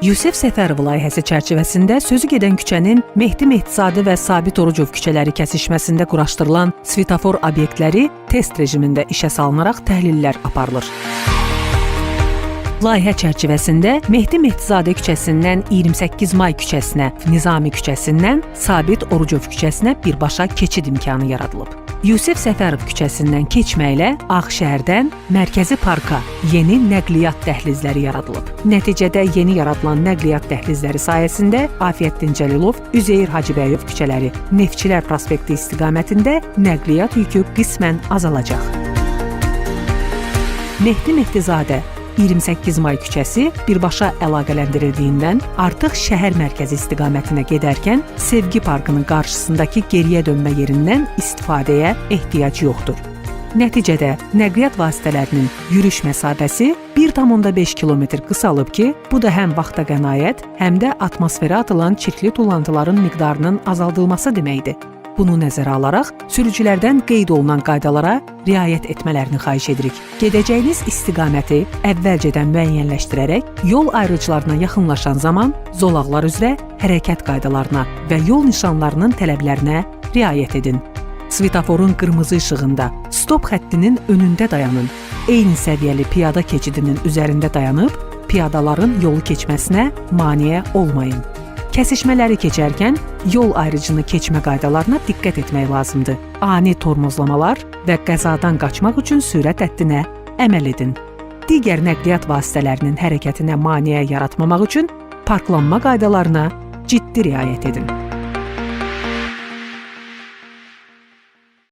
Yusif Səfərov layihəsi çərçivəsində sözü gedən küçənin Mehdi Mehdizadə və Sabit Orucov küçələri kəsişməsində quraşdırılan svetofor obyektləri test rejimində işə salınaraq təhlillər aparılır. Layihə çərçivəsində Mehdi Mehdizadə küçəsindən 28 may küçəsinə, Nizami küçəsindən Sabit Orucov küçəsinə birbaşa keçid imkanı yaradılıb. Yusif Səfərov küçəsindən keçməklə Ağşəhərdən Mərkəzi Parka yeni nəqliyyat dəhlizləri yaradılıb. Nəticədə yeni yaradılan nəqliyyat dəhlizləri sayəsində Afiyəddin Cəlilov, Üzeyir Hacıbəyov küçələri, Neftçilər prospekti istiqamətində nəqliyyat yükü qismən azalacaq. Mehdi Mehdizadə 28 may küçəsi birbaşa əlaqələndirildiyindən artıq şəhər mərkəzi istiqamətinə gedərkən Sevgi parkının qarşısındakı geriyə dönmə yerindən istifadəyə ehtiyac yoxdur. Nəticədə nəqliyyat vasitələrinin yürüş məsafəsi 1,5 kilometr qısalıb ki, bu da həm vaxta qənaət, həm də atmosferə atılan çirkli tullantıların miqdarının azaldılması deməkdir. Bunu nəzərə alaraq sürücülərdən qeyd olunan qaydalara riayət etmələrini xahiş edirik. Gedəcəyiniz istiqaməti əvvəlcədən müəyyənləşdirərək yol ayrıclarına yaxınlaşan zaman zolaqlar üzrə hərəkət qaydalarına və yol nişanlarının tələblərinə riayət edin. Svetoforun qırmızı işığında stop xəttinin önündə dayanın. Eyni səviyyəli piyada keçidinin üzərində dayanıb piyadaların yolu keçməsinə maneə olmayın. Kəsişmələri keçərkən yol ayrıcını keçmə qaydalarına diqqət etmək lazımdır. Ani tormozlamalar və qəzadan qaçmaq üçün sürət həddinə əməl edin. Digər nəqliyyat vasitələrinin hərəkətinə maneə yaratmamaq üçün parklanma qaydalarına ciddi riayət edin.